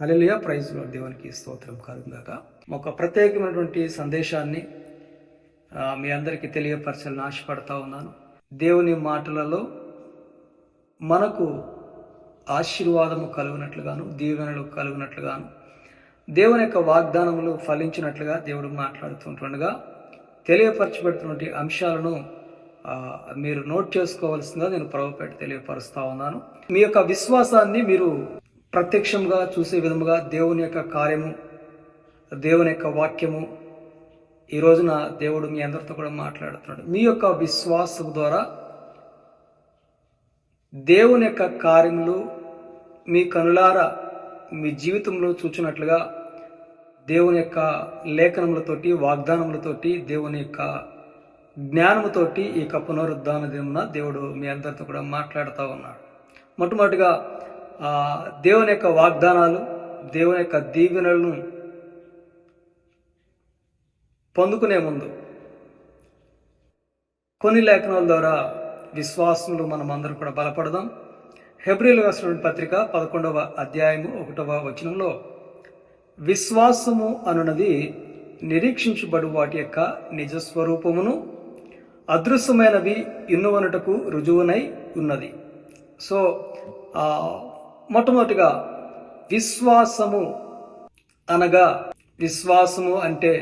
Hallelujah ప్రైజ్లో దేవునికి స్తోత్రం కలుగుగాక ఒక ప్రత్యేకమైనటువంటి సందేశాన్ని మీ అందరికీ తెలియపరచాలని ఆశపడతా ఉన్నాను. దేవుని మాటలలో మనకు ఆశీర్వాదము కలుగునట్లుగాను దీవెనలు కలుగునట్లుగాను దేవుని యొక్క వాగ్దానములు ఫలించినట్లుగా దేవుడు మాట్లాడుతుంటుండగా తెలియపరచబడుతున్నటువంటి అంశాలను మీరు నోట్ చేసుకోవాల్సిందిగా నేను ప్రభుపేట తెలియపరుస్తా ఉన్నాను. మీ యొక్క విశ్వాసాన్ని మీరు ప్రత్యక్షంగా చూసే విధముగా దేవుని యొక్క కార్యము దేవుని యొక్క వాక్యము ఈ రోజున దేవుడు మీ అందరితో కూడా మాట్లాడుతున్నాడు. మీ యొక్క విశ్వాసం ద్వారా దేవుని యొక్క కార్యములు మీ కనులారా మీ జీవితంలో చూచినట్లుగా దేవుని యొక్క లేఖనములతోటి వాగ్దానములతోటి దేవుని యొక్క జ్ఞానముతోటి ఈ యొక్క పునరుద్ధాన దినమున దేవుడు మీ అందరితో కూడా మాట్లాడుతూ ఉన్నాడు. మొట్టమొదటిగా దేవుని యొక్క వాగ్దానాలు దేవుని యొక్క దీవెనలను పొందుకునే ముందు కొన్ని లేఖనాల ద్వారా విశ్వాసములు మనం అందరూ కూడా బలపడదాం. హెబ్రిల్ రాసినటువంటి పత్రిక పదకొండవ అధ్యాయము ఒకటవ వచనంలో విశ్వాసము అనున్నది నిరీక్షించబడు వాటి యొక్క నిజస్వరూపమును అదృశ్యమైనవి ఇన్నువనుటకు రుజువునై ఉన్నది. సో మొట్టమొదటిగా విశ్వాసము అనగా విశ్వాసము అంటే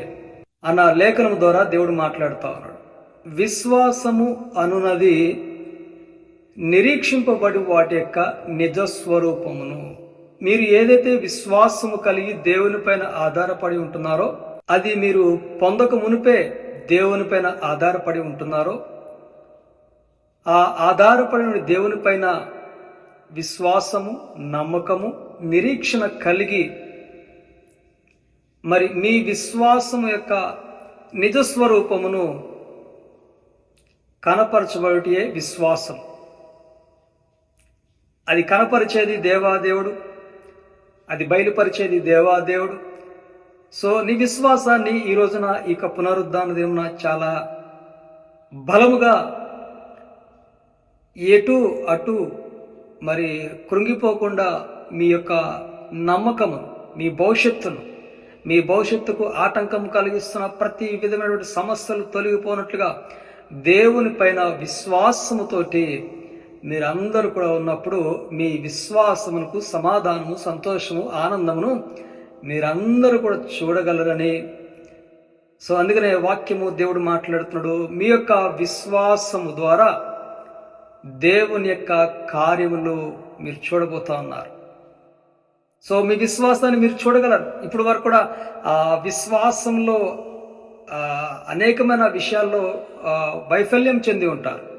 అన్న లేఖనం ద్వారా దేవుడు మాట్లాడుతూ ఉన్నాడు విశ్వాసము అనున్నది నిరీక్షింపబడి వాటి యొక్క నిజస్వరూపమును. మీరు ఏదైతే విశ్వాసము కలిగి దేవుని పైన ఆధారపడి ఉంటున్నారో అది మీరు పొందక మునిపే దేవుని పైన ఆధారపడి ఉంటున్నారో ఆ ఆధారపడిన దేవుని పైన విశ్వాసము నమ్మకము నిరీక్షణ కలిగి మరి మీ విశ్వాసము యొక్క నిజస్వరూపమును కనపరచబడియే విశ్వాసం. అది కనపరిచేది దేవాదేవుడు అది బయలుపరిచేది దేవాదేవుడు. సో నీ విశ్వాసాన్ని ఈ రోజున ఇక పునరుద్ధాన దినమున చాలా బలముగా ఎటు అటు మరి కృంగిపోకుండా మీ యొక్క నమ్మకము మీ భవిష్యత్తును మీ భవిష్యత్తుకు ఆటంకం కలిగిస్తున్న ప్రతి విధమైనటువంటి సమస్యలు తొలగిపోనట్లుగా దేవుని పైన విశ్వాసముతోటి మీరందరూ కూడా ఉన్నప్పుడు మీ విశ్వాసమునకు సమాధానము సంతోషము ఆనందమును మీరందరూ కూడా చూడగలరని. సో అందుకనే వాక్యము దేవుడు మాట్లాడుతున్నాడు. మీ యొక్క విశ్వాసము ద్వారా దేవుని యొక్క కార్యములు మీరు చూడబోతా ఉన్నారు. సో మీ విశ్వాసాన్ని మీరు చూడగలరు. ఇప్పుడు వరకు కూడా ఆ విశ్వాసంలో అనేకమైన విషయాల్లో వైఫల్యం చెంది ఉంటారు.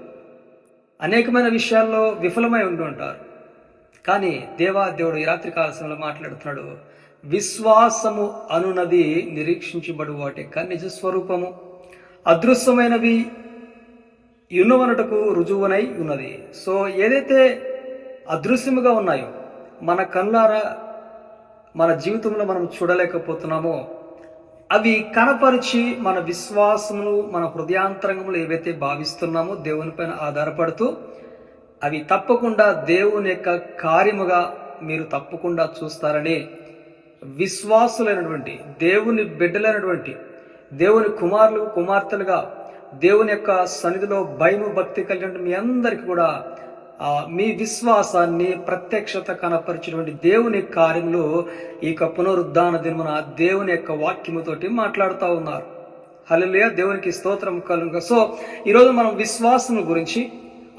అనేకమైన విషయాల్లో విఫలమై ఉండి ఉంటారు. కానీ దేవా దేవుడు ఈ రాత్రి కాలశంలో మాట్లాడుతున్నాడు విశ్వాసము అనునది నిరీక్షించబడు వాటి యొక్క నిజస్వరూపము అదృశ్యమైనవి యున్నవనటకు రుజువునై ఉన్నది. సో ఏదైతే అదృశ్యముగా ఉన్నాయో మన కళ్ళారా మన జీవితంలో మనం చూడలేకపోతున్నామో అవి కనపరిచి మన విశ్వాసములు మన హృదయాంతరంగములు ఏవైతే భావిస్తున్నామో దేవునిపైన ఆధారపడుతూ అవి తప్పకుండా దేవుని యొక్క కార్యముగా మీరు తప్పకుండా చూస్తారని విశ్వాసులైనటువంటి దేవుని బిడ్డలైనటువంటి దేవుని కుమారులు కుమార్తెలుగా దేవుని యొక్క సన్నిధిలో భయము భక్తి కలిగిన మీ అందరికీ కూడా మీ విశ్వాసాన్ని ప్రత్యక్షత కనపరిచినటువంటి దేవుని కార్యంలో ఈ యొక్క పునరుద్ధాన దినమున దేవుని యొక్క వాక్యముతోటి మాట్లాడుతూ ఉన్నారు. హల్లెలూయా దేవునికి స్తోత్రం కలుగుగా సో ఈరోజు మనం విశ్వాసం గురించి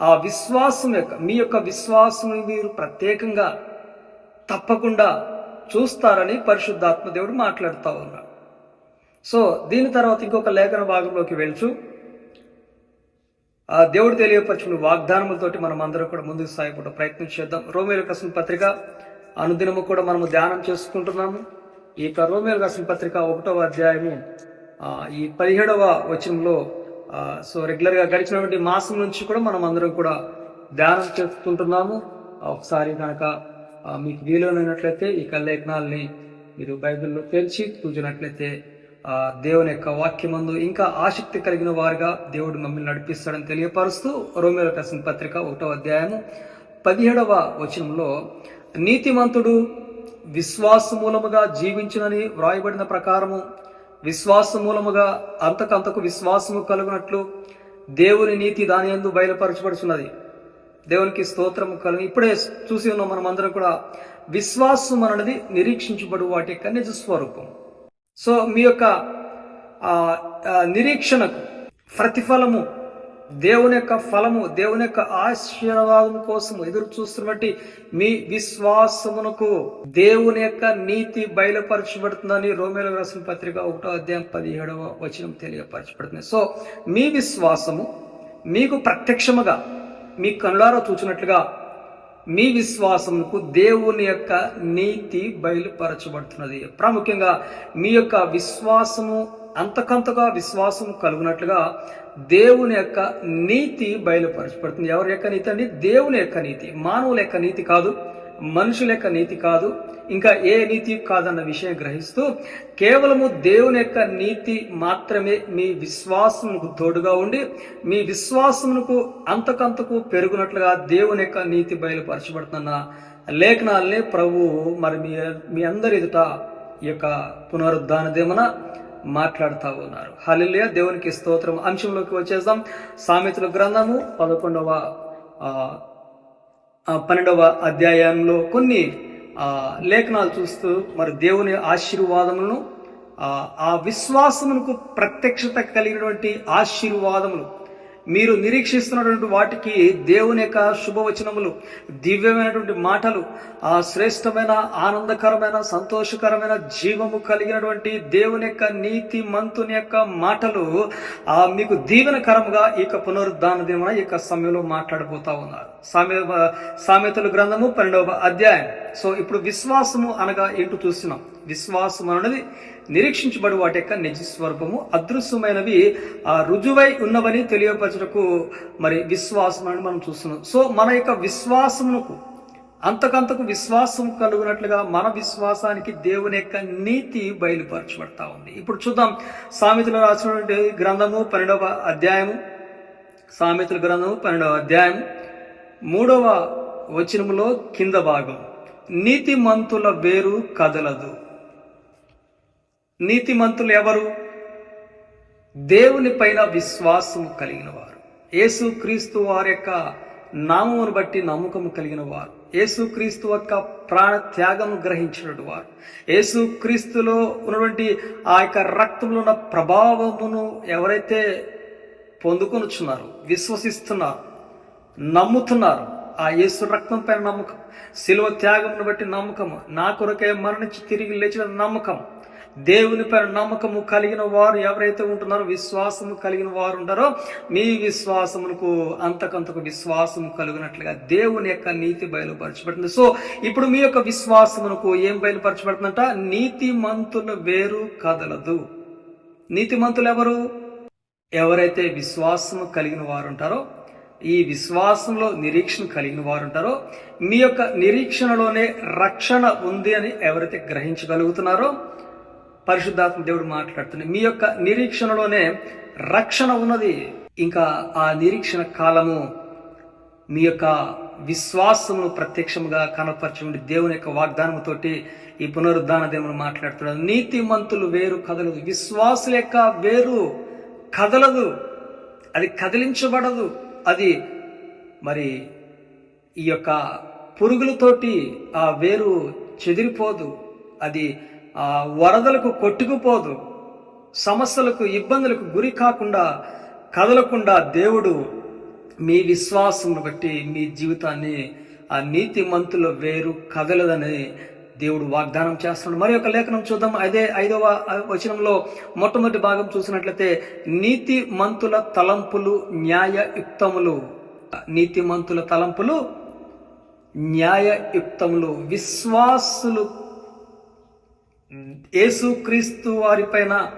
ఆ విశ్వాసం యొక్క మీ యొక్క విశ్వాసం మీరు ప్రత్యేకంగా తప్పకుండా చూస్తారని పరిశుద్ధాత్మ దేవుడు మాట్లాడుతూ ఉన్నాడు సో దీని తర్వాత ఇంకొక లేఖన భాగంలోకి వెళ్చు ఆ దేవుడు తెలియపరచుకున్న వాగ్దానములతోటి మనం అందరం కూడా ముందుకు సాగిపోవడం ప్రయత్నం చేద్దాం. రోమేలు కసిన పత్రిక అనుదినము కూడా మనము ధ్యానం చేసుకుంటున్నాము. ఈ యొక్క రోమేలు కసిన పత్రిక ఒకటవ అధ్యాయము ఈ పదిహేడవ వచనంలో సో రెగ్యులర్గా గడిచినటువంటి మాసం నుంచి కూడా మనం అందరం కూడా ధ్యానం చేసుకుంటున్నాము. ఒకసారి కనుక మీకు వీలునైనట్లయితే ఈ లేఖనాల్ని మీరు బైబిల్లో తెలిసి చూసినట్లయితే దేవుని యొక్క వాక్యమందు ఇంకా ఆసక్తి కలిగిన వారుగా దేవుడు మమ్మల్ని నడిపిస్తాడని తెలియపరుస్తూ రోమిల రాసిన పత్రిక ఒకటో అధ్యాయము పదిహేడవ వచనంలో నీతిమంతుడు విశ్వాస మూలముగా జీవించునని వ్రాయబడిన ప్రకారము విశ్వాస మూలముగా అంతకంతకు విశ్వాసము కలుగునట్లు దేవుని నీతి దాని యందు బయలుపరచబడుచున్నది. దేవునికి స్తోత్రము కలుగు ఇప్పుడే చూసి ఉన్నాం మనం అందరం కూడా విశ్వాసం అనేది నిరీక్షించబడు వాటి యొక్క నిజ స్వరూపం. సో మీ యొక్క నిరీక్షణకు ప్రతిఫలము దేవుని యొక్క ఫలము దేవుని యొక్క ఆశీర్వాదం కోసం ఎదురు చూస్తున్నటువంటి మీ విశ్వాసమునకు దేవుని యొక్క నీతి బయలుపరచబడుతుందని రోమేల రాసిన పత్రిక ఒకటో అధ్యాయం పదిహేడవ వచనం తెలియపరచబడుతుంది. సో మీ విశ్వాసము మీకు ప్రత్యక్షముగా మీ కనులారా చూచినట్లుగా మీ విశ్వాసముకు దేవుని యొక్క నీతి బయలుపరచబడుతున్నది. ప్రాముఖ్యంగా మీ యొక్క విశ్వాసము అంతకంతగా విశ్వాసం కలుగునట్లుగా దేవుని యొక్క నీతి బయలుపరచబడుతుంది. ఎవరి యొక్క నీతి అండి? దేవుని యొక్క నీతి. మానవుల యొక్క నీతి కాదు. మనుషుల యొక్క నీతి కాదు ఇంకా ఏ నీతి కాదన్న విషయం గ్రహిస్తూ కేవలము దేవుని యొక్క నీతి మాత్రమే మీ విశ్వాసమునకు తోడుగా ఉండి మీ విశ్వాసమునకు అంతకంతకు పెరుగునట్లుగా దేవుని యొక్క నీతి బయలుపరచబడుతున్న లేఖనాలనే ప్రభు మరి మీ మీ అందరి ఎదుట ఈ యొక్క పునరుద్ధాన దేమన మాట్లాడుతూ ఉన్నారు. హలిలియ దేవునికి స్తోత్రం. అంశంలోకి వచ్చేద్దాం. సామెతల గ్రంథము పదకొండవ పన్నెండవ అధ్యాయంలో కొన్ని ఆ, లేఖనాలు చూస్తూ మరి దేవుని ఆశీర్వాదములను ఆ, ఆ విశ్వాసమునకు ప్రత్యక్షత కలిగినటువంటి ఆశీర్వాదములు. మీరు నిరీక్షిస్తున్నటువంటి వాటికి దేవుని యొక్క శుభవచనములు దివ్యమైనటువంటి మాటలు ఆ శ్రేష్టమైన ఆనందకరమైన సంతోషకరమైన జీవము కలిగినటువంటి దేవుని యొక్క నీతి మంతుని యొక్క మాటలు ఆ మీకు దీవెనకరముగా ఈ యొక్క పునరుద్ధాన దిన ఈ యొక్క సమయంలో మాట్లాడబోతా ఉన్నారు. సామె సామెతలు గ్రంథము పన్నెండవ అధ్యాయం. సో ఇప్పుడు విశ్వాసము అనగా ఏంటో చూస్తున్నాం. విశ్వాసం అనేది నిరీక్షించబడి వాటి యొక్క నిజ స్వరూపము. అదృశ్యమైనవి ఆ రుజువై ఉన్నవని తెలియపరచుటకు మరి విశ్వాసం అని మనం చూస్తున్నాం. సో మన యొక్క విశ్వాసమునకు అంతకంతకు విశ్వాసం కలుగునట్లుగా మన విశ్వాసానికి దేవుని యొక్క నీతి బయలుపరచబడతా ఉంది. ఇప్పుడు చూద్దాం సామెతలు రాసినటువంటి గ్రంథము పన్నెండవ అధ్యాయము. సామెతల గ్రంథము పన్నెండవ అధ్యాయం మూడవ వచనములో కింద భాగం. నీతిమంతుల వేరు కదలదు. నీతిమంతులు ఎవరు? దేవుని పైన విశ్వాసము కలిగిన వారు యేసు క్రీస్తు వారి యొక్క నామమును బట్టి నమ్మకము కలిగిన వారు యేసుక్రీస్తు యొక్క ప్రాణ త్యాగము గ్రహించినటువంటి వారు. యేసుక్రీస్తులో ఉన్నటువంటి ఆ యొక్క రక్తంలో ఉన్న ప్రభావమును ఎవరైతే పొందుకొనుచున్నారు విశ్వసిస్తున్నారు నమ్ముతున్నారు ఆ యేసు రక్తం పైన నమ్మకం శిలువ త్యాగమును బట్టి నమ్మకము నా కొరకే మరణించి తిరిగి లేచిన నమ్మకం దేవుని పైన నమ్మకము కలిగిన వారు ఎవరైతే ఉంటున్నారో విశ్వాసము కలిగిన వారు ఉంటారో మీ విశ్వాసమునకు అంతకంతకు విశ్వాసము కలిగినట్లుగా దేవుని యొక్క నీతి బయలుపరచబడుతుంది. సో ఇప్పుడు మీ యొక్క విశ్వాసమునకు ఏం బయలుపరచబడుతుందంట? నీతి మంతుల వేరు కదలదు. నీతి మంతులు ఎవరు ఎవరైతే విశ్వాసము కలిగిన వారు ఉంటారో ఈ విశ్వాసంలో నిరీక్షణ కలిగిన వారు ఉంటారో మీ యొక్క నిరీక్షణలోనే రక్షణ ఉంది అని ఎవరైతే గ్రహించగలుగుతున్నారో పరిశుద్ధాత్మ దేవుడు మాట్లాడుతున్నాడు. మీ యొక్క నిరీక్షణలోనే రక్షణ ఉన్నది. ఇంకా ఆ నిరీక్షణ కాలము మీ యొక్క విశ్వాసమును ప్రత్యక్షముగా కనపరచండి దేవుని యొక్క వాగ్దానముతోటి ఈ పునరుద్ధాన దేవుని మాట్లాడుతున్నాడు. నీతిమంతులు వేరు కదలదు. విశ్వాసుల యొక్క వేరు కదలదు. అది కదిలించబడదు. అది మరి ఈ యొక్క పురుగులతోటి ఆ వేరు చెదిరిపోదు. అది వరదలకు కొట్టుకుపోదు. సమస్యలకు ఇబ్బందులకు గురి కాకుండా కదలకుండా దేవుడు మీ విశ్వాసమును బట్టి మీ జీవితాన్ని ఆ నీతి మంతుల వేరు కదలదని దేవుడు వాగ్దానం చేస్తున్నాడు. మరి ఒక లేఖనం చూద్దాం. అదే ఐదవ వచనంలో మొట్టమొదటి భాగం చూసినట్లయితే నీతి మంతుల తలంపులు న్యాయయుక్తములు. నీతి మంతుల తలంపులు న్యాయయుక్తములు. విశ్వాసులు యేసుక్రీస్తు వారిపైన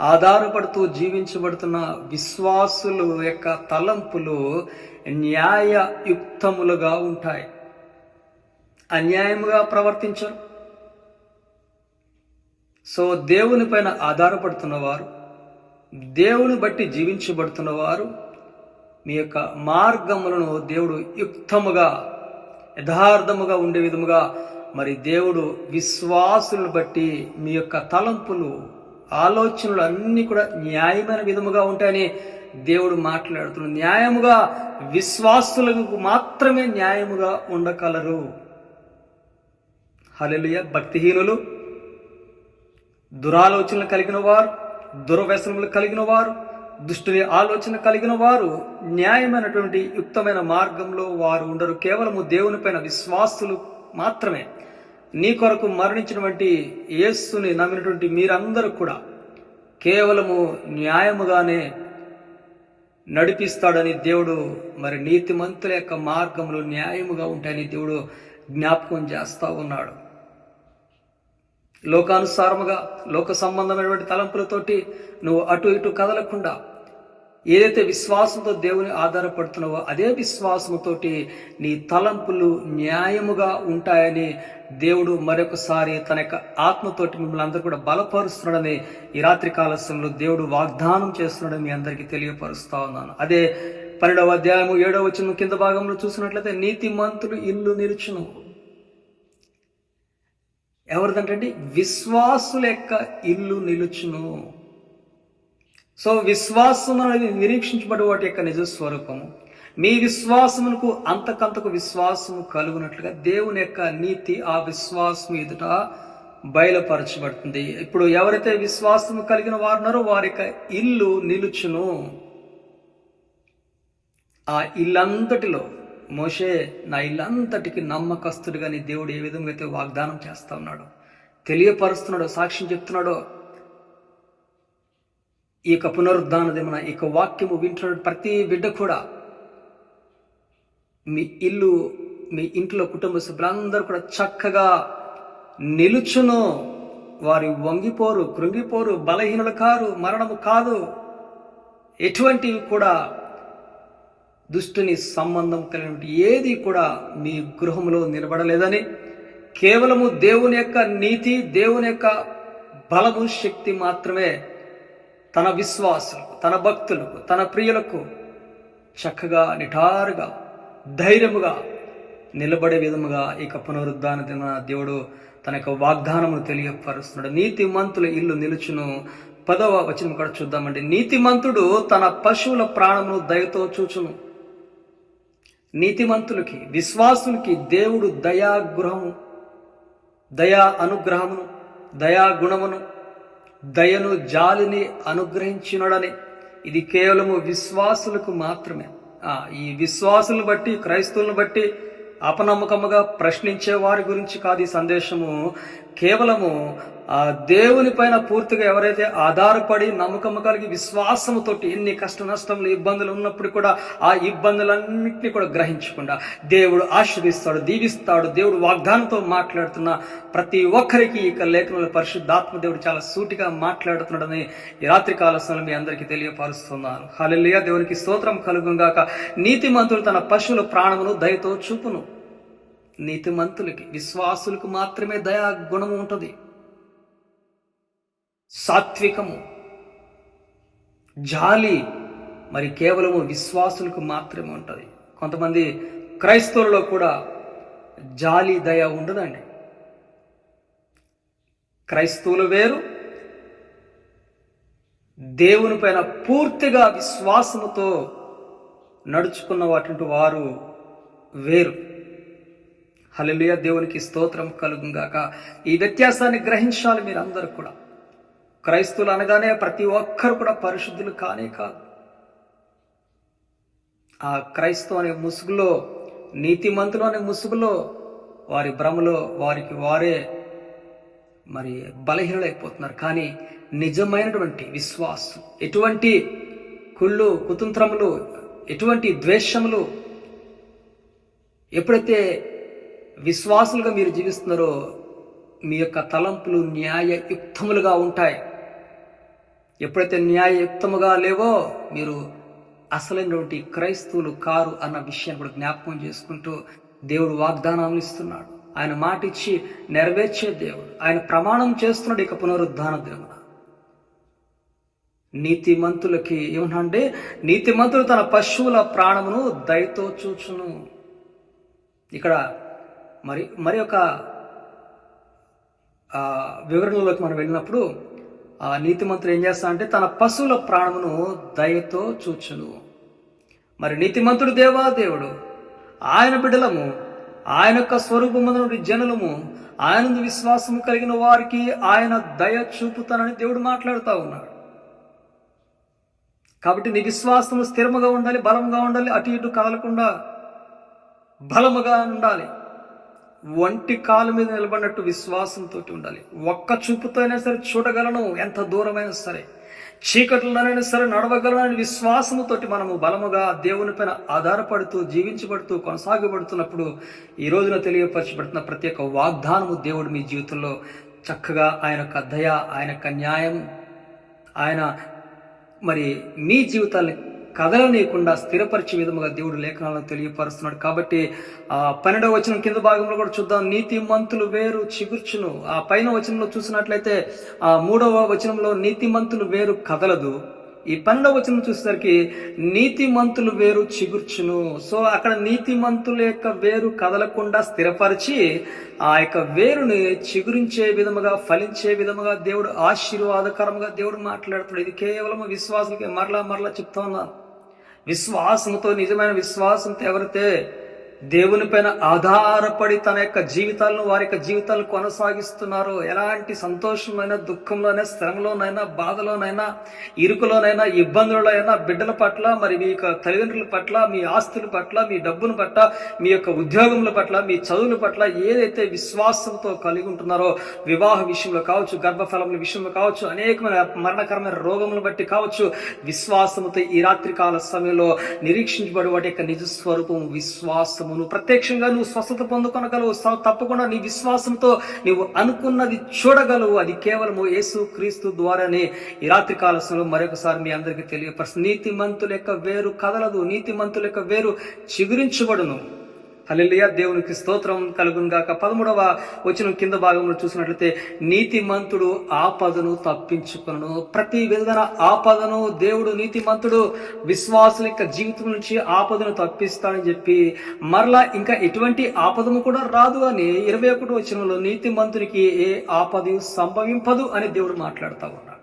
ఆధారపడుతూ జీవించబడుతున్న విశ్వాసులు యొక్క తలంపులు న్యాయయుక్తములుగా ఉంటాయి. అన్యాయముగా ప్రవర్తించరు. సో దేవుని పైన ఆధారపడుతున్నవారు దేవుని బట్టి జీవించబడుతున్నవారు మీ యొక్క మార్గములను దేవుడు యుక్తముగా యథార్థముగా ఉండే విధముగా మరి దేవుడు విశ్వాసులు బట్టి మీ యొక్క తలంపులు ఆలోచనలు అన్నీ కూడా న్యాయమైన విధముగా ఉంటాయని దేవుడు మాట్లాడుతున్నాడు. న్యాయముగా విశ్వాసులకు మాత్రమే న్యాయముగా ఉండగలరు హలెలుయ భక్తిహీనులు దురాలోచనలు కలిగిన వారు దుర్వ్యసనములు కలిగిన వారు దుష్టుని ఆలోచన కలిగిన వారు న్యాయమైనటువంటి యుక్తమైన మార్గంలో వారు ఉండరు. కేవలము దేవునిపైన విశ్వాసులు మాత్రమే. నీ కొరకు మరణించినటువంటి యేసుని నమ్మినటువంటి మీరందరూ కూడా కేవలము న్యాయముగానే నడిపిస్తాడని దేవుడు మరి నీతిమంతుల యొక్క మార్గములు న్యాయముగా ఉంటాయని దేవుడు జ్ఞాపకం చేస్తా ఉన్నాడు. లోకానుసారముగా లోక సంబంధమైనటువంటి తలంపులతోటి నువ్వు అటు ఇటు కదలకుండా ఏదైతే విశ్వాసంతో దేవుని ఆధారపడుతున్నావో అదే విశ్వాసముతోటి నీ తలంపులు న్యాయముగా ఉంటాయని దేవుడు మరొకసారి తన యొక్క ఆత్మతోటి మిమ్మల్ని అందరూ కూడా బలపరుస్తున్నాడని ఈ రాత్రి కాలస్యంలో దేవుడు వాగ్దానం చేస్తున్నాడని మీ అందరికీ తెలియపరుస్తా ఉన్నాను. అదే పన్నెండవ అధ్యాయము ఏడవ వచ్చిన కింద భాగంలో చూసినట్లయితే నీతి మంతులు ఇల్లు నిలుచును. ఎవరిదంటే విశ్వాసుల యొక్క ఇల్లు నిలుచును. సో విశ్వాసం అనేది నిరీక్షించబడి వాటి యొక్క నిజ స్వరూపము. మీ విశ్వాసమునకు అంతకంతకు విశ్వాసము కలుగునట్లుగా దేవుని యొక్క నీతి ఆ విశ్వాసం ఎదుట బయలుపరచబడుతుంది. ఇప్పుడు ఎవరైతే విశ్వాసము కలిగిన వారున్నారో వారి యొక్క ఇల్లు నిలుచును. ఆ ఇల్లంతటిలో మోషే నా ఇల్లంతటికి నమ్మకస్తుడిగా నీ దేవుడు ఏ విధంగా అయితే వాగ్దానం చేస్తా ఉన్నాడు తెలియపరుస్తున్నాడో సాక్ష్యం చెప్తున్నాడో ఈ యొక్క పునరుద్ధాన దిన ఈ యొక్క వాక్యము వింటున్న ప్రతి బిడ్డ కూడా మీ ఇల్లు మీ ఇంట్లో కుటుంబ సభ్యులందరూ కూడా చక్కగా నిలుచును. వారి వంగిపోరు కృంగిపోరు బలహీనులు కారు మరణము కాదు. ఎటువంటివి కూడా దుష్టుని సంబంధం కలిగిన ఏది కూడా మీ గృహంలో నిలబడలేదని కేవలము దేవుని యొక్క నీతి దేవుని యొక్క బలము శక్తి మాత్రమే తన విశ్వాసులకు తన భక్తులకు తన ప్రియులకు చక్కగా నిఠారుగా ధైర్యముగా నిలబడే విధముగా ఇక పునరుద్ధాన దిన దేవుడు తన యొక్క వాగ్దానమును తెలియపరుస్తున్నాడు. నీతిమంతుల ఇల్లు నిలుచును. పదవ వచనం కూడా చూద్దామండి. నీతిమంతుడు తన పశువుల ప్రాణమును దయతో చూచును. నీతిమంతులకి విశ్వాసులకి దేవుడు దయాగృహము దయా అనుగ్రహమును దయా గుణమును దయను జాలిని అనుగ్రహించినడని. ఇది కేవలము విశ్వాసులకు మాత్రమే. ఈ విశ్వాసులను బట్టి క్రైస్తవులను బట్టి అపనమ్మకముగా ప్రశ్నించే వారి గురించి కాదు ఈ సందేశము. కేవలము ఆ దేవుని పైన పూర్తిగా ఎవరైతే ఆధారపడి నమ్మకము కలిగి విశ్వాసముతోటి ఎన్ని కష్ట నష్టములు ఇబ్బందులు ఉన్నప్పుడు కూడా ఆ ఇబ్బందులన్నింటినీ కూడా గ్రహించకుండా దేవుడు ఆశ్రదిస్తాడు దీవిస్తాడు. దేవుడు వాగ్దానంతో మాట్లాడుతున్న ప్రతి ఒక్కరికి ఇక లేఖనంలో పరిశుద్ధాత్మ దేవుడు చాలా సూటిగా మాట్లాడుతున్నాడని ఈ రాత్రి కాలశంలో మీ అందరికీ తెలియపరుస్తున్నాను. హల్లెలూయా. దేవునికి స్తోత్రం కలుగుగాక నీతిమంతుడు తన పశువుల ప్రాణమును దయతో చూపును. నీతిమంతులకి విశ్వాసులకు మాత్రమే దయా గుణము ఉంటుంది. సాత్వికము. జాలి మరి కేవలము విశ్వాసులకు మాత్రమే ఉంటుంది. కొంతమంది క్రైస్తవులలో కూడా జాలి దయ ఉండదండి. క్రైస్తవులు వేరు దేవుని పైన పూర్తిగా విశ్వాసముతో నడుచుకున్న వాటి వారు వేరు. హల్లెలూయా దేవునికి స్తోత్రం కలుగుగాక ఈ వ్యత్యాసాన్ని గ్రహించాలి మీరందరూ కూడా. క్రైస్తువులు అనగానే ప్రతి ఒక్కరు కూడా పరిశుద్ధులు కానే కాదు. ఆ క్రైస్తవ అనే ముసుగులో నీతిమంతులు అనే ముసుగులో వారి భ్రమలో వారికి వారే మరి బలహీనులైపోతున్నారు. కానీ నిజమైనటువంటి విశ్వాసం ఎటువంటి కుళ్ళు కుతంత్రములు ఎటువంటి ద్వేషములు ఎప్పుడైతే విశ్వాసులుగా మీరు జీవిస్తున్నారో మీ యొక్క తలంపులు న్యాయయుక్తములుగా ఉంటాయి. ఎప్పుడైతే న్యాయయుక్తముగా లేవో మీరు అసలైనటువంటి క్రైస్తవులు కారు అన్న విషయాన్ని కూడా జ్ఞాపకం చేసుకుంటూ దేవుడు వాగ్దానాలు ఇస్తున్నాడు. ఆయన మాట ఇచ్చి నెరవేర్చే దేవుడు. ఆయన ప్రమాణం చేస్తున్నాడు ఇక పునరుద్ధాన దినమున. నీతిమంతులకి ఏమనంటే నీతిమంతులు తన పశువుల ప్రాణమును దయతో చూచును. ఇక్కడ మరి మరి ఒక వివరణలోకి మనం వెళ్ళినప్పుడు ఆ నీతిమంతుడు ఏం చేస్తా అంటే తన పశువుల ప్రాణమును దయతో చూచును. మరి నీతిమంతుడు దేవా దేవుడు ఆయన బిడలము ఆయన యొక్క స్వరూపమున జనులము ఆయన విశ్వాసము కలిగిన వారికి ఆయన దయ చూపుతానని దేవుడు మాట్లాడుతూ ఉన్నాడు. కాబట్టి నీ విశ్వాసము స్థిరముగా ఉండాలి బలంగా ఉండాలి అటు ఇటు కదలకుండా బలముగా ఉండాలి. ఒంటి కాలు మీద నిలబడినట్టు విశ్వాసంతో ఉండాలి. ఒక్క చూపుతో అయినా సరే చూడగలను ఎంత దూరమైనా సరే. చీకట్లోనైనా సరే నడవగలనని విశ్వాసముతోటి మనము బలముగా దేవుని పైన ఆధారపడుతూ జీవించబడుతూ కొనసాగబడుతున్నప్పుడు ఈ రోజున తెలియపరచబడుతున్న ప్రతి ఒక్క వాగ్దానము దేవుడు మీ జీవితంలో చక్కగా ఆయన యొక్క దయ ఆయన యొక్క న్యాయం ఆయన మరి మీ జీవితాన్ని కదలనీయకుండా స్థిరపరిచే విధముగా దేవుడు లేఖనాలను తెలియపరుస్తున్నాడు. కాబట్టి ఆ పన్నెండవ వచనం కింద భాగంలో కూడా చూద్దాం. నీతి మంతులు వేరు చిగుర్చును. ఆ పైన వచనంలో చూసినట్లయితే ఆ మూడవ వచనంలో నీతి మంతులు వేరు కదలదు. ఈ పన్నెండవ వచనం చూసేసరికి నీతి మంతులు వేరు చిగుర్చును. సో అక్కడ నీతి మంతుల యొక్క వేరు కదలకుండా స్థిరపరిచి ఆ యొక్క వేరుని చిగురించే విధముగా ఫలించే విధముగా దేవుడు ఆశీర్వాదకరంగా దేవుడు మాట్లాడుతున్నాడు ఇది కేవలం విశ్వాసులకి మరలా మరలా చెప్తా ఉన్నాను విశ్వాసంతో నిజమైన విశ్వాసంతో ఎవరైతే దేవుని పైన ఆధారపడి తన యొక్క జీవితాలను వారి యొక్క జీవితాలను కొనసాగిస్తున్నారు ఎలాంటి సంతోషమైన దుఃఖంలోనైనా శ్రమలోనైనా బాధలోనైనా ఇరుకులోనైనా ఇబ్బందులైనా బిడ్డల పట్ల మరి మీ యొక్క తల్లిదండ్రుల పట్ల మీ ఆస్తుల పట్ల మీ డబ్బుల పట్ల మీ యొక్క ఉద్యోగముల పట్ల మీ చదువుల పట్ల ఏదైతే విశ్వాసంతో కలిగి ఉంటున్నారో వివాహ విషయంలో కావచ్చు గర్భఫలముల విషయంలో కావచ్చు అనేకమైన మరణకరమైన రోగములను బట్టి కావచ్చు విశ్వాసముతో ఈ రాత్రికాల సమయంలో నిరీక్షించబడి వాటి యొక్క నిజ స్వరూపం విశ్వాసము నువ్వు ప్రత్యక్షంగా నువ్వు స్వస్థత పొందుకొనగలవు. స- తప్పకుండా నీ విశ్వాసంతో నువ్వు అనుకున్నది చూడగలవు. అది కేవలము యేసు క్రీస్తు ద్వారానే. ఈ రాత్రి కాలశంలో మరొకసారి మీ అందరికీ తెలియపరుస్తుంది నీతి మంతుల యొక్క వేరు కదలదు. నీతి మంతుల యొక్క వేరు చిగురించబడును. హల్లెలూయా. దేవునికి స్తోత్రం కలుగును గాక. పదమూడవ వచనం కింద భాగంలో చూసినట్లయితే నీతిమంతుడు ఆపదను తప్పించుకును ప్రతి విధమైన ఆపదను దేవుడు నీతిమంతుడు విశ్వాసుల యొక్క జీవితం నుంచి ఆపదను తప్పిస్తాడని చెప్పి మరలా ఇంకా ఎటువంటి ఆపదము కూడా రాదు అని ఇరవై ఒకటి వచనంలో నీతిమంతునికి ఏ ఆపద సంభవింపదు అని దేవుడు మాట్లాడుతూ ఉన్నాడు.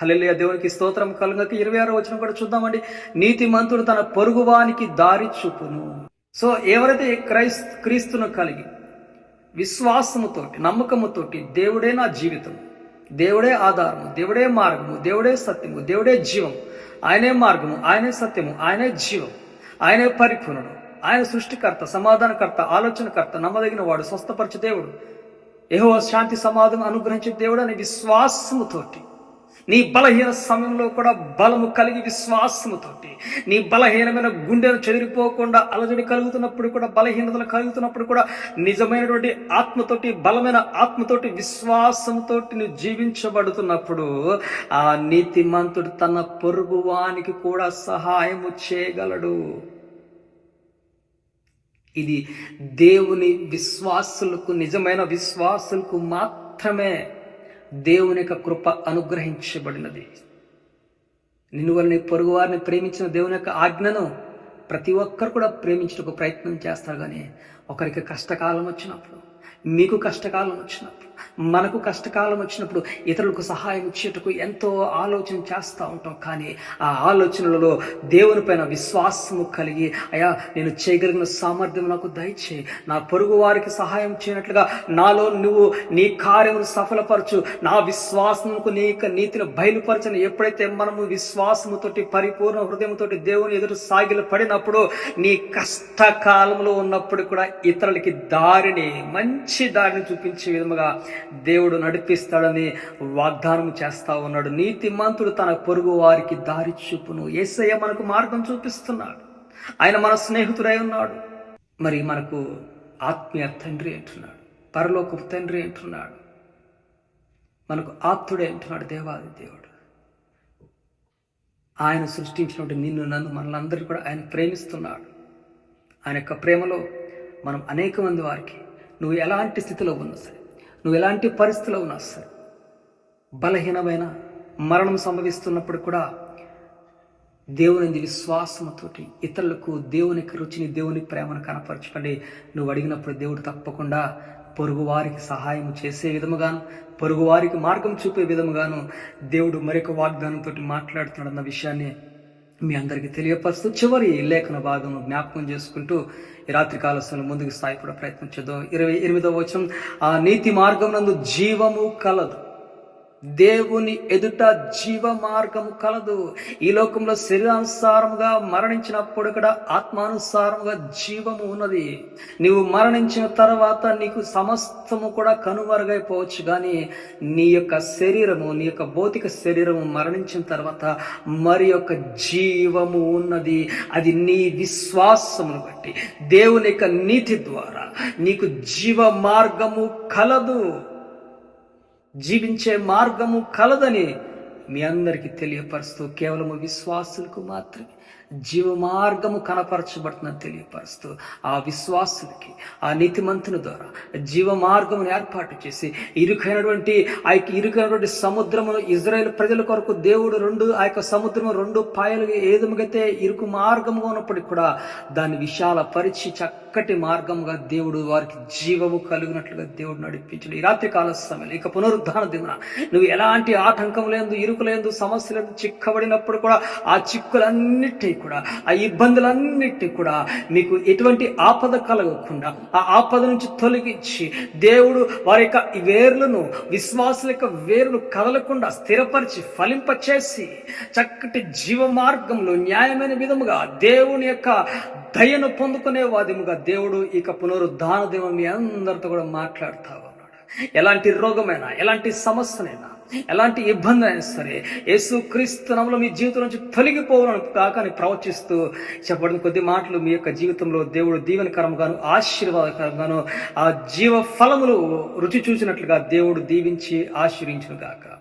హల్లెలూయా. దేవునికి స్తోత్రం కలుగక ఇరవై ఆరో వచనం కూడా చూద్దామండి. నీతిమంతుడు తన పొరుగువానికి దారి చూపును. సో ఎవరైతే క్రైస్త క్రీస్తును కలిగి విశ్వాసముతోటి నమ్మకముతోటి దేవుడే నా జీవితం దేవుడే ఆధారము దేవుడే మార్గము దేవుడే సత్యము దేవుడే జీవం ఆయనే మార్గము ఆయనే సత్యము ఆయనే జీవం ఆయనే పరిపూర్ణుడు ఆయన సృష్టికర్త సమాధానకర్త ఆలోచనకర్త నమ్మదగిన వాడు స్వస్థపరచు దేవుడు ఏహో శాంతి సమాధానం అనుగ్రహించే దేవుడు అనే విశ్వాసముతోటి నీ బలహీన సమయంలో కూడా బలము కలిగి విశ్వాసముతోటి నీ బలహీనమైన గుండెను చెదిరిపోకుండా అలజడి కలుగుతున్నప్పుడు కూడా బలహీనతలు కలుగుతున్నప్పుడు కూడా నిజమైనటువంటి ఆత్మతోటి బలమైన ఆత్మతోటి విశ్వాసంతోటి నువ్వు జీవించబడుతున్నప్పుడు ఆ నీతిమంతుడు తన పొరుగువానికి కూడా సహాయము చేయగలడు. ఇది దేవుని విశ్వాసులకు నిజమైన విశ్వాసులకు మాత్రమే. దేవుని యొక్క కృప అనుగ్రహించబడినది. నిన్ను వల్ల పొరుగు వారిని ప్రేమించిన దేవుని యొక్క ఆజ్ఞను ప్రతి ఒక్కరు కూడా ప్రేమించడానికి ప్రయత్నం చేస్తారు కానీ ఒకరికి కష్టకాలం వచ్చినప్పుడు మీకు కష్టకాలం వచ్చినప్పుడు మనకు కష్టకాలం వచ్చినప్పుడు ఇతరులకు సహాయం ఇచ్చేటకు ఎంతో ఆలోచన చేస్తూ ఉంటాం. కానీ ఆ ఆలోచనలలో దేవుని పైన విశ్వాసము కలిగి అయా నేను చేయగలిగిన సామర్థ్యం నాకు దయచేయి నా పొరుగు వారికి సహాయం చేయనట్లుగా నాలో నువ్వు నీ కార్యమును సఫలపరచు నా విశ్వాసముకు నీ యొక్క నీతిని బయలుపరచని ఎప్పుడైతే మనము విశ్వాసముతోటి పరిపూర్ణ హృదయంతోటి దేవుని ఎదురు సాగిలు పడినప్పుడు నీ కష్టకాలంలో ఉన్నప్పుడు కూడా ఇతరులకి దారిని మంచి దారిని చూపించే విధముగా దేవుడు నడిపిస్తాడని వాగ్దానం చేస్తా ఉన్నాడు. నీతిమంతుడు తన పొరుగు వారికి దారి చూపును. ఏసయ్య మనకు మార్గం చూపిస్తున్నాడు. ఆయన మన స్నేహితుడై ఉన్నాడు. మరి మనకు ఆత్మీయ తండ్రి అంటున్నాడు. పరలోకపు తండ్రి అంటున్నాడు. మనకు ఆప్తుడే అంటున్నాడు దేవాది దేవుడు. ఆయన సృష్టించినటువంటి నిన్ను నన్ను మనలందరికీ కూడా ఆయన ప్రేమిస్తున్నాడు. ఆయన యొక్క ప్రేమలో మనం అనేక మంది వారికి నువ్వు ఎలాంటి స్థితిలో ఉన్నా సరే నువ్వు ఎలాంటి పరిస్థితిలో ఉన్నా సరే బలహీనమైన మరణం సంభవిస్తున్నప్పుడు కూడా దేవుని విశ్వాసముతోటి ఇతరులకు దేవునికి రుచిని దేవుని ప్రేమను కనపరచుకోండి. నువ్వు అడిగినప్పుడు దేవుడు తప్పకుండా పొరుగువారికి సహాయం చేసే విధముగాను పొరుగువారికి మార్గం చూపే విధముగాను దేవుడు మరొక వాగ్దానంతో మాట్లాడుతున్నాడన్న విషయాన్ని మీ అందరికీ తెలియపరుస్తూ చివరి లేఖన భాగం జ్ఞాపకం చేసుకుంటూ ఈ రాత్రి కాలశంలో ముందుకు సాయపడే ప్రయత్నం చేద్దాం. ఇరవై ఎనిమిదవ వచనం ఆ నీతి మార్గం నందు జీవము కలదు. దేవుని ఎదుట జీవ మార్గము కలదు. ఈ లోకంలో శరీరానుసారముగా మరణించినప్పుడు కూడా ఆత్మానుసారముగా జీవము ఉన్నది. నీవు మరణించిన తర్వాత నీకు సమస్తము కూడా కనుమరుగైపోవచ్చు. కానీ నీ యొక్క శరీరము నీ యొక్క భౌతిక శరీరము మరణించిన తర్వాత మరి యొక్క జీవము ఉన్నది. అది నీ విశ్వాసమును బట్టి దేవుని యొక్క నీతి ద్వారా నీకు జీవ మార్గము కలదు. జీవించే మార్గము కలదని మీ అందరికీ తెలియపరుస్తూ కేవలము విశ్వాసులకు మాత్రమే. జీవ మార్గము కనపరచబడుతుందని తెలియపరుస్తూ ఆ విశ్వాసులకి ఆ నీతిమంతుని ద్వారా జీవ మార్గమును ఏర్పాటు చేసి ఇరుకైనటువంటి ఆ యొక్క ఇరుకైనటువంటి సముద్రమును ఇజ్రాయెల్ ప్రజల కొరకు దేవుడు రెండు ఆ యొక్క సముద్రము రెండు పాయలు ఏదముగైతే ఇరుకు మార్గముగా ఉన్నప్పటికీ కూడా దాన్ని విశాల పరిచి చక్కటి మార్గముగా దేవుడు వారికి జీవము కలిగినట్లుగా దేవుడు నడిపించాడు. ఈ రాత్రి కాల సమయంలో ఇక పునరుద్ధాన దిన నువ్వు ఎలాంటి ఆటంకం లేదు ఇరుకు లేదు సమస్య లేదు చిక్కబడినప్పుడు కూడా ఆ చిక్కులన్నిటి కూడా ఆ ఇబ్బందులన్నిటి కూడా మీకు ఎటువంటి ఆపద కలగకుండా ఆ ఆపద నుంచి తొలగించి దేవుడు వారి యొక్క వేర్లను విశ్వాసుల యొక్క వేరును కదలకుండా స్థిరపరిచి ఫలింపచేసి చక్కటి జీవ మార్గంలో న్యాయమైన విధముగా దేవుని యొక్క దయను పొందుకునే వాదముగా దేవుడు ఇక పునరుద్ధాన దేవం మీ అందరితో కూడా మాట్లాడతావు ఎలాంటి రోగమైనా ఎలాంటి సమస్యనైనా ఎలాంటి ఇబ్బంది అయినా సరే యేసు క్రీస్తునంలో మీ జీవితం నుంచి తొలగిపోవాలని కాకని ప్రవచిస్తూ చెప్పబడిన కొద్ది మాటలు మీ యొక్క జీవితంలో దేవుడు దీవెనకరంగాను ఆశీర్వాదకరంగాను ఆ జీవ ఫలములు రుచి చూసినట్లుగా దేవుడు దీవించి ఆశీర్వించును గాక